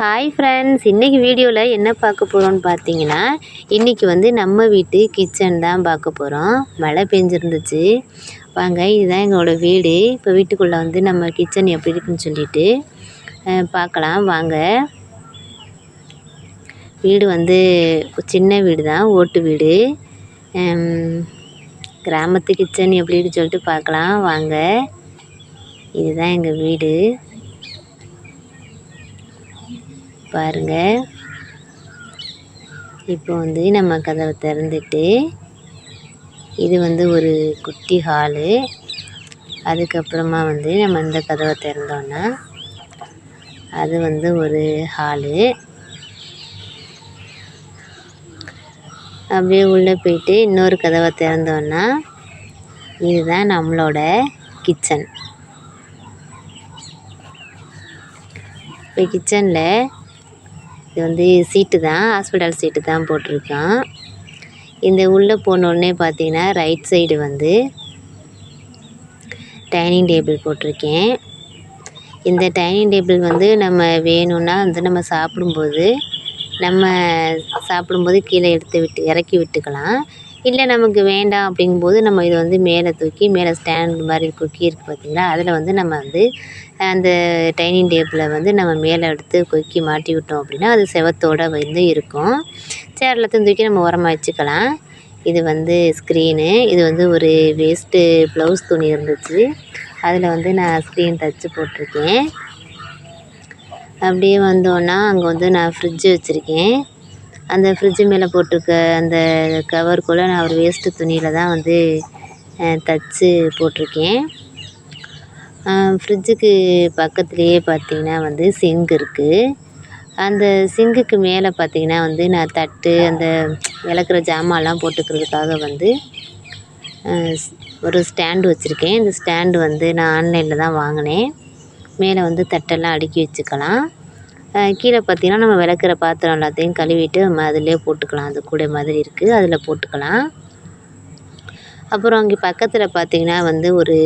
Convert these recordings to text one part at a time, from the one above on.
Hi friends இன்றைக்கி வீடியோவில் என்ன பார்க்க போகிறோம்னு பார்த்தீங்கன்னா இன்றைக்கி வந்து நம்ம வீட்டு கிச்சன் தான் பார்க்க போகிறோம் மழை பெஞ்சிருந்துச்சு. வாங்க இதுதான் எங்களோட வீடு. இப்போ வீட்டுக்குள்ளே வந்து நம்ம கிச்சன் எப்படி இருக்குன்னு சொல்லிட்டு பார்க்கலாம். வாங்க. வீடு வந்து சின்ன வீடு தான் ஓட்டு வீடு. கிராமத்து கிச்சன் எப்படின்னு சொல்லிட்டு பார்க்கலாம். வாங்க. இதுதான் எங்கள் வீடு. பாருங்க. இப்போ வந்து நம்ம கதவை திறந்துட்டு இது வந்து ஒரு குட்டி ஹாலு. அதுக்கப்புறமா வந்து நம்ம இந்த கதவை திறந்தோன்னா அது வந்து ஒரு ஹாலு. அப்படியே உள்ளே போயிட்டு இன்னொரு கதவை திறந்தோன்னா இதுதான் நம்மளோட கிச்சன். இப்போ கிச்சனில் இது வந்து சீட்டு தான் ஹாஸ்பிட்டல் சீட்டு தான் போட்டிருக்கோம் இந்த உள்ளே போனோடனே பார்த்தீங்கன்னா ரைட் சைடு வந்து டைனிங் டேபிள் போட்டிருக்கேன். இந்த டைனிங் டேபிள் வந்து நம்ம வேணும்னா வந்து நம்ம சாப்பிடும்போது நம்ம சாப்பிடும்போது கீழே எடுத்து விட்டு இறக்கி விட்டுக்கலாம். இல்லை நமக்கு வேண்டாம் அப்படிங்கும்போது நம்ம இதை வந்து மேலே தூக்கி மேலே ஸ்டாண்ட் மாதிரி கொக்கி இருக்குது பார்த்திங்களா? அதில் வந்து நம்ம வந்து அந்த டைனிங் டேபிளை வந்து நம்ம மேலே எடுத்து கொக்கி மாட்டி விட்டோம் அப்படின்னா அது செவத்தோட வந்து இருக்கும். சேர் தூக்கி நம்ம உரமாக வச்சுக்கலாம். இது வந்து ஸ்க்ரீனு இது வந்து ஒரு வேஸ்ட்டு ப்ளவுஸ் துணி இருந்துச்சு. அதில் வந்து நான் ஸ்க்ரீன் தச்சு போட்டிருக்கேன். அப்படியே வந்தோன்னா அங்கே வந்து நான் ஃப்ரிட்ஜு வச்சுருக்கேன். அந்த ஃப்ரிட்ஜு மேலே போட்டிருக்க அந்த கவருக்குள்ளே நான் ஒரு வேஸ்ட்டு துணியில் தான் வந்து தைச்சி தச்சு போட்டிருக்கேன். ஃப்ரிட்ஜுக்கு பக்கத்துலேயே பார்த்தீங்கன்னா வந்து சிங்க் இருக்குது அந்த சிங்குக்கு மேலே பார்த்தீங்கன்னா வந்து நான் தட்டு அந்த விளக்குற ஜாமான்லாம் போட்டுக்கிறதுக்காக வந்து ஒரு ஸ்டாண்டு வச்சுருக்கேன். இந்த ஸ்டாண்டு வந்து நான் ஆன்லைனில் தான் வாங்கினேன். மேலே வந்து தட்டெல்லாம் அடுக்கி வச்சுக்கலாம். கீழே பார்த்தீங்கன்னா நம்ம விளக்குற பாத்திரம் எல்லாத்தையும் கழுவிட்டு நம்ம அதிலே போட்டுக்கலாம். அது கூடை மாதிரி இருக்குது அதில் போட்டுக்கலாம். அப்புறம் அங்கே பக்கத்தில் பார்த்தீங்கன்னா வந்து ஒரு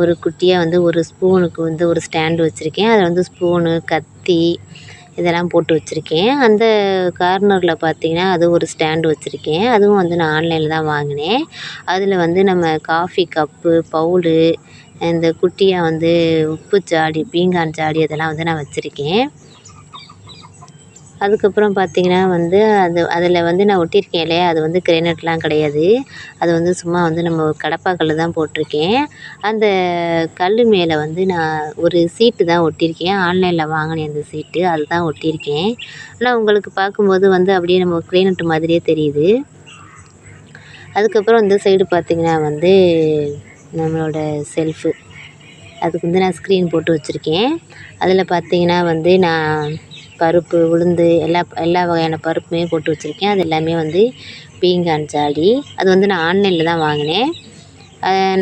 ஒரு குட்டியாக வந்து ஒரு ஸ்பூனுக்கு வந்து ஒரு ஸ்டாண்டு வச்சுருக்கேன். அதில் வந்து ஸ்பூனு கத்தி இதெல்லாம் போட்டு வச்சுருக்கேன். அந்த கார்னரில் பார்த்தீங்கன்னா அது ஒரு ஸ்டாண்டு வச்சுருக்கேன். அதுவும் வந்து நான் ஆன்லைனில் தான் வாங்கினேன். அதில் வந்து நம்ம காஃபி கப்பு பவுலு இந்த குட்டியாக வந்து உப்பு ஜாடி பீங்கான் ஜாடி அதெல்லாம் வந்து நான் வச்சுருக்கேன். அதுக்கப்புறம் பார்த்திங்கன்னா வந்து அது அதில் வந்து நான் ஒட்டியிருக்கேன் இல்லையா? அது வந்து கிரேனட்லாம் கிடையாது. அது வந்து சும்மா வந்து நம்ம கடப்பாக்கல் தான் போட்டிருக்கேன். அந்த கல் மேலே வந்து நான் ஒரு சீட்டு தான் ஒட்டியிருக்கேன். ஆன்லைனில் வாங்கினேன் அந்த சீட்டு அதுதான் ஒட்டியிருக்கேன். ஆனால் உங்களுக்கு பார்க்கும்போது வந்து அப்படியே நம்ம கிரேனட் மாதிரியே தெரியுது. அதுக்கப்புறம் இந்த சைடு பார்த்தீங்கன்னா வந்து நம்மளோட செல்ஃபு அதுக்கு வந்து நான் ஸ்க்ரீன் போட்டு வச்சுருக்கேன். அதில் பார்த்தீங்கன்னா வந்து நான் பருப்பு உளுந்து எல்லா எல்லா வகையான பருப்புமே போட்டு வச்சுருக்கேன். அது எல்லாமே வந்து பீங்கான் ஜாடி அது வந்து நான் ஆன்லைனில் தான் வாங்கினேன்.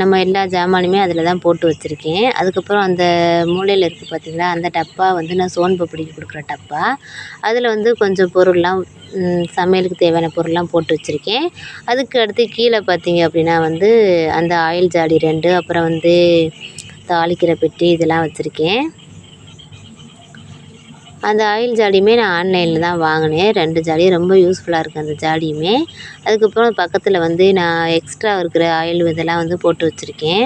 நம்ம எல்லா ஜாமானுமே அதில் தான் போட்டு வச்சுருக்கேன். அதுக்கப்புறம் அந்த மூலையில் இருக்குது பார்த்திங்களா அந்த டப்பா வந்து நான் சோன்பப்படிக்கு கொடுக்குற டப்பா. அதில் வந்து கொஞ்சம் பொருள்லாம் சமையலுக்கு தேவையான பொருள்லாம் போட்டு வச்சுருக்கேன். அதுக்கு அடுத்து கீழே பார்த்தீங்க அப்படின்னா வந்து அந்த ஆயில் ஜாடி ரெண்டு அப்புறம் வந்து தாளிக்கிற பெட்டி இதெல்லாம் வச்சுருக்கேன். அந்த ஆயில் ஜாடியுமே நான் ஆன்லைனில் தான் வாங்கினேன். ரெண்டு ஜாடியும் ரொம்ப யூஸ்ஃபுல்லாக இருக்குது அந்த ஜாடியுமே. அதுக்கப்புறம் பக்கத்தில் வந்து நான் எக்ஸ்ட்ரா இருக்கிற ஆயில் இதெல்லாம் வந்து போட்டு வச்சுருக்கேன்.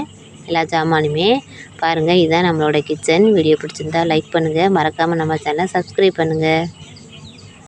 எல்லா ஜாமானுமே. பாருங்கள் இதுதான் நம்மளோட கிச்சன் வீடியோ பிடிச்சிருந்தா லைக் பண்ணுங்கள் மறக்காமல் நம்ம சேனலை சப்ஸ்கிரைப் பண்ணுங்கள்